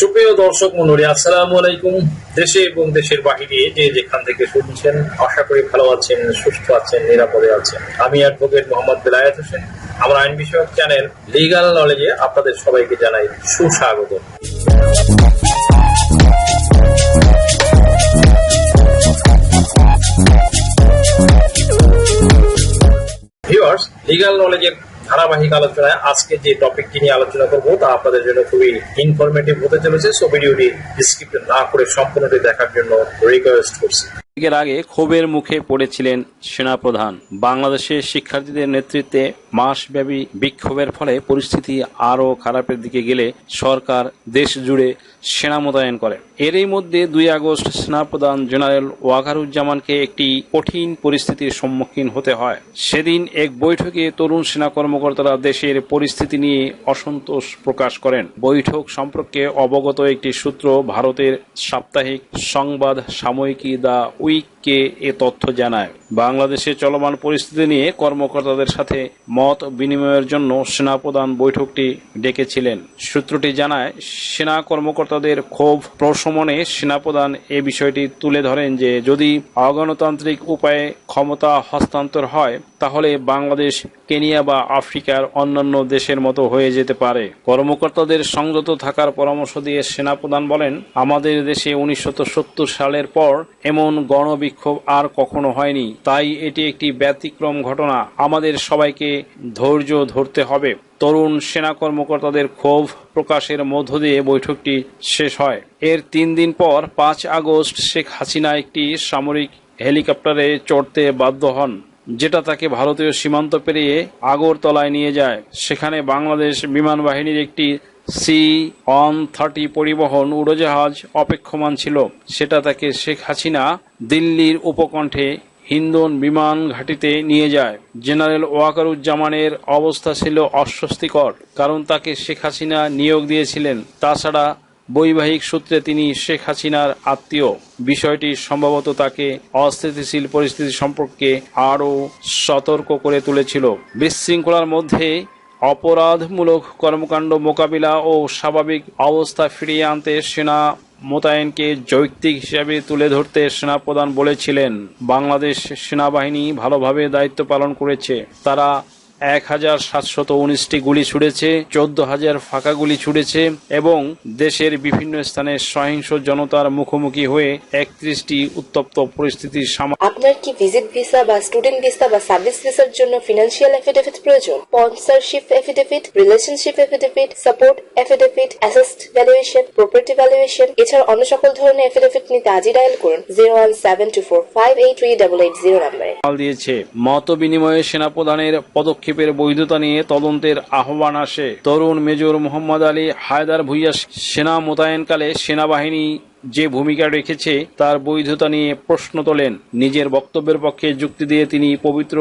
সুপ্রিয় দর্শক মন্ডলী, আসসালামু আলাইকুম। দেশে এবং দেশের বাহিরে যে যেখান থেকে শুনছেন, আশা করি ভালো আছেন, সুস্থ আছেন, নিরাপদে আছেন। আমি অ্যাডভোকেট মোহাম্মদ বেলায়েত হোসেন। আমার আইন বিষয়ক চ্যানেল লিগাল নলেজে আপনাদের সবাইকে জানাই সুস্বাগত। ভিউয়ার্স, লিগাল নলেজের ধারাবাহিক আলোচনায় আজকে যে টপিকটি নিয়ে আলোচনা করব তা আপনাদের জন্য খুবই ইনফরমেটিভ হতে চলেছে। সো ভিডিওটি ডিসক্রিপশন না করে সম্পূর্ণটি দেখার জন্য রিকোয়েস্ট করছি। এর আগে ক্ষোভের মুখে পড়েছিলেন সেনাপ্রধান। বাংলাদেশের শিক্ষার্থীদের নেতৃত্বে মাসব্যাপী বিক্ষোভের ফলে পরিস্থিতি আরও খারাপের দিকে গেলে সরকার দেশ জুড়ে সেনা মোতায়েন করে। এরই মধ্যে দুই আগস্ট সেনাপ্রধান জেনারেল ওয়াকারুজ্জামানকে একটি কঠিন পরিস্থিতির সম্মুখীন হতে হয়। সেদিন এক বৈঠকে তরুণ সেনা কর্মকর্তারা দেশের পরিস্থিতি নিয়ে অসন্তোষ প্রকাশ করেন। বৈঠক সম্পর্কে অবগত একটি সূত্র ভারতের সাপ্তাহিক সংবাদ সাময়িকী দ্য উইককে এ তথ্য জানায়। বাংলাদেশে চলমান পরিস্থিতি নিয়ে কর্মকর্তাদের সাথে মত বিনিময়ের জন্য সেনাপ্রধান বৈঠকটি ডেকেছিলেন। সূত্রটি জানায়, সেনা কর্মকর্তাদের ক্ষোভ প্রশমনে সেনাপ্রধান এ বিষয়টি তুলে ধরেন যে, যদি অগণতান্ত্রিক উপায়ে ক্ষমতা হস্তান্তর হয়, তাহলে বাংলাদেশ কেনিয়া বা আফ্রিকার অন্যান্য দেশের মতো হয়ে যেতে পারে। কর্মকর্তাদের সংযত থাকার পরামর্শ দিয়ে সেনাপ্রধান বলেন, আমাদের দেশে উনিশশো সালের পর এমন গণবিক্ষোভ আর কখনো হয়নি। তাই এটি একটি ব্যতিক্রম ঘটনা। আমাদের সবাইকে ধৈর্য ধরতে হবে। তরুণ সেনা কর্মকর্তাদের ক্ষোভ প্রকাশের মধ্য দিয়ে বৈঠকটি শেষ হয়। এর তিন দিন পর পাঁচ আগস্ট শেখ হাসিনা একটি সামরিক হেলিকপ্টারে চড়তে বাধ্য হন, যেটা তাকে ভারতীয় সীমান্ত পেরিয়ে আগরতলায় নিয়ে যায়। সেখানে বাংলাদেশ বিমান বাহিনীর একটি সি অন থার্টি পরিবহন উড়োজাহাজ অপেক্ষমান ছিল। সেটা তাকে শেখ হাসিনা দিল্লির উপকণ্ঠে হিন্দন বিমান ঘাঁটিতে নিয়ে যায়। জেনারেল ওয়াকারুজ্জামানের অবস্থা ছিল অস্বস্তিকর, কারণ তাকে শেখ হাসিনা নিয়োগ দিয়েছিলেন। তাছাড়া বৈবাহিক সূত্রে তিনি শেখ হাসিনার আত্মীয়। বিষয়টি সম্ভবত তাকে অস্থিতিশীল পরিস্থিতি সম্পর্কে আরও সতর্ক করে তুলেছিল। বিশৃঙ্খলার মধ্যে অপরাধমূলক কর্মকাণ্ড মোকাবিলা ও স্বাভাবিক অবস্থা ফিরিয়ে আনতে সেনা মোতায়েনকে যৌক্তিক হিসাবে তুলে ধরতে সেনাপ্রধান বলেছিলেন বাংলাদেশ সেনাবাহিনী ভালোভাবে দায়িত্ব পালন করেছে। তারা এক হাজার সাতশত উনিশটি গুলি ছুড়েছে চোদ্দ হাজার ফাঁকা গুলি ছুড়েছে এবং দেশের বিভিন্ন স্থানে সহিংস জনতার মুখোমুখি হয়ে একত্রিশটি উত্তপ্ত পরিস্থিতির আপনার কি ভিজিট ভিসা বা স্টুডেন্ট ভিসা বা সার্ভিস ভিসার জন্য ফিনান্সিয়াল এফিডেভিট প্রয়োজন? Sponsorship affidavit relationship affidavit support affidavit asset valuation property valuation এছাড়া অন্য সকল ধরনের এফিডেভিট নিতে আজই ডায়াল করুন zero one seven two four five eight three double eight zero নাম্বারে দিয়েছে। মত বিনিময়ে সেনাপ্রধানের পদক্ষেপের বৈধতা নিয়ে তদন্তের আহ্বান আসে। তরুণ মেজর মোহাম্মদ আলী হায়দার ভুইয়া সেনা মোতায়েনকালে সেনাবাহিনী যে ভূমিকা রেখেছে, তার বৈধতা নিয়ে প্রশ্ন তোলেন। নিজের বক্তব্যের পক্ষে যুক্তি দিয়ে তিনি পবিত্র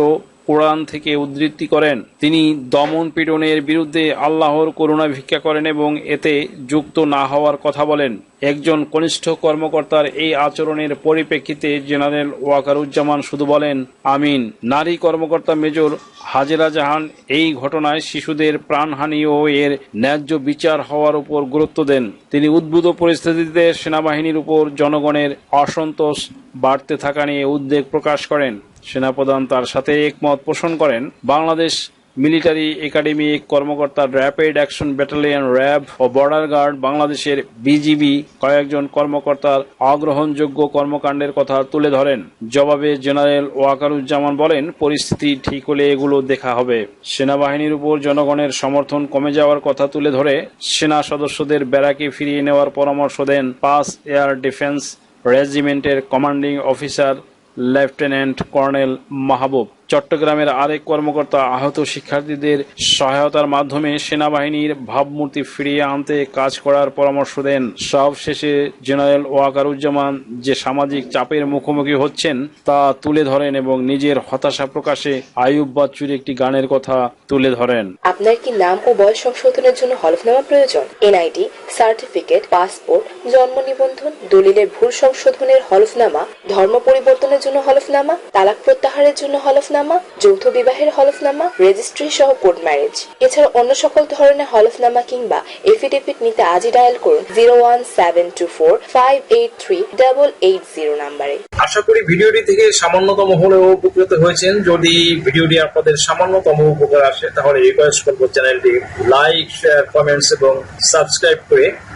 কোরআন থেকে উদ্ধৃতি করেন। তিনি দমন পীড়নের বিরুদ্ধে আল্লাহর করুণা ভিক্ষা করেন এবং এতে যুক্ত না হওয়ার কথা বলেন। একজন কনিষ্ঠ কর্মকর্তার এই আচরণের পরিপ্রেক্ষিতে জেনারেল ওয়াকারুজ্জামান শুধু বলেন, আমিন। নারী কর্মকর্তা মেজর হাজেরা জাহান এই ঘটনায় শিশুদের প্রাণহানি ও এর ন্যায্য বিচার হওয়ার উপর গুরুত্ব দেন। তিনি উদ্ভূত পরিস্থিতিতে সেনাবাহিনীর উপর জনগণের অসন্তোষ বাড়তে থাকা নিয়ে উদ্বেগ প্রকাশ করেন। সেনাপ্রধান তার সাথে একমত পোষণ করেন। বাংলাদেশ মিলিটারি একাডেমি কর্মকর্তা র্যাপিড অ্যাকশন ব্যাটালিয়ন র্যাব ও বর্ডার গার্ড বাংলাদেশের বিজিবি কয়েকজন কর্মকর্তার অগ্রহণযোগ্য কর্মকাণ্ডের কথা তুলে ধরেন। জবাবে জেনারেল ওয়াকারুজ্জামান বলেন, পরিস্থিতি ঠিক হলে এগুলো দেখা হবে। সেনাবাহিনীর উপর জনগণের সমর্থন কমে যাওয়ার কথা তুলে ধরে সেনা সদস্যদের ব্যারাকে ফিরিয়ে নেওয়ার পরামর্শ দেন পাস air defence রেজিমেন্টের commanding officer lieutenant colonel Mahbub চট্টগ্রামের আরেক কর্মকর্তা আহত শিক্ষার্থীদের সহায়তার মাধ্যমে সেনাবাহিনীর ভাবমূর্তি ফিরিয়ে আনতে কাজ করার পরামর্শ দেন। সব শেষে জেনারেল ওয়াকারুজ্জামান যে সামাজিক চাপের মুখোমুখি হচ্ছেন, তা তুলে ধরেন এবং নিজের হতাশা প্রকাশে আয়ুব বাচ্চুর একটি গানের কথা তুলে ধরেন। আপনার কি নাম ও বয়স সংশোধনের জন্য হলফনামা প্রয়োজন? এনআইডি সার্টিফিকেট পাসপোর্ট জন্ম নিবন্ধন, দলিলের ভুল সংশোধনের হলফনামা ধর্ম পরিবর্তনের জন্য হলফনামা তালাক প্রত্যাহারের জন্য হলফনামা হলফনামা, যৌথ বিবাহের হলফনামা রেজিস্ট্রি সহ কোর্ট ম্যারেজ এছাড়া অন্য সকল ধরনের হলফনামা কিংবা এফিডেভিট নিতে আজই ডায়াল করুন zero one seven two four five eight three double eight zero নাম্বারে। আশা করি ভিডিওটি থেকে সামান্যতম হলেও উপকৃত হয়েছেন। যদি ভিডিওটি আপনাদের সামান্যতম উপকার আসে, তাহলে রিকোয়েস্ট করব চ্যানেলটি লাইক শেয়ার কমেন্টস এবং সাবস্ক্রাইব করে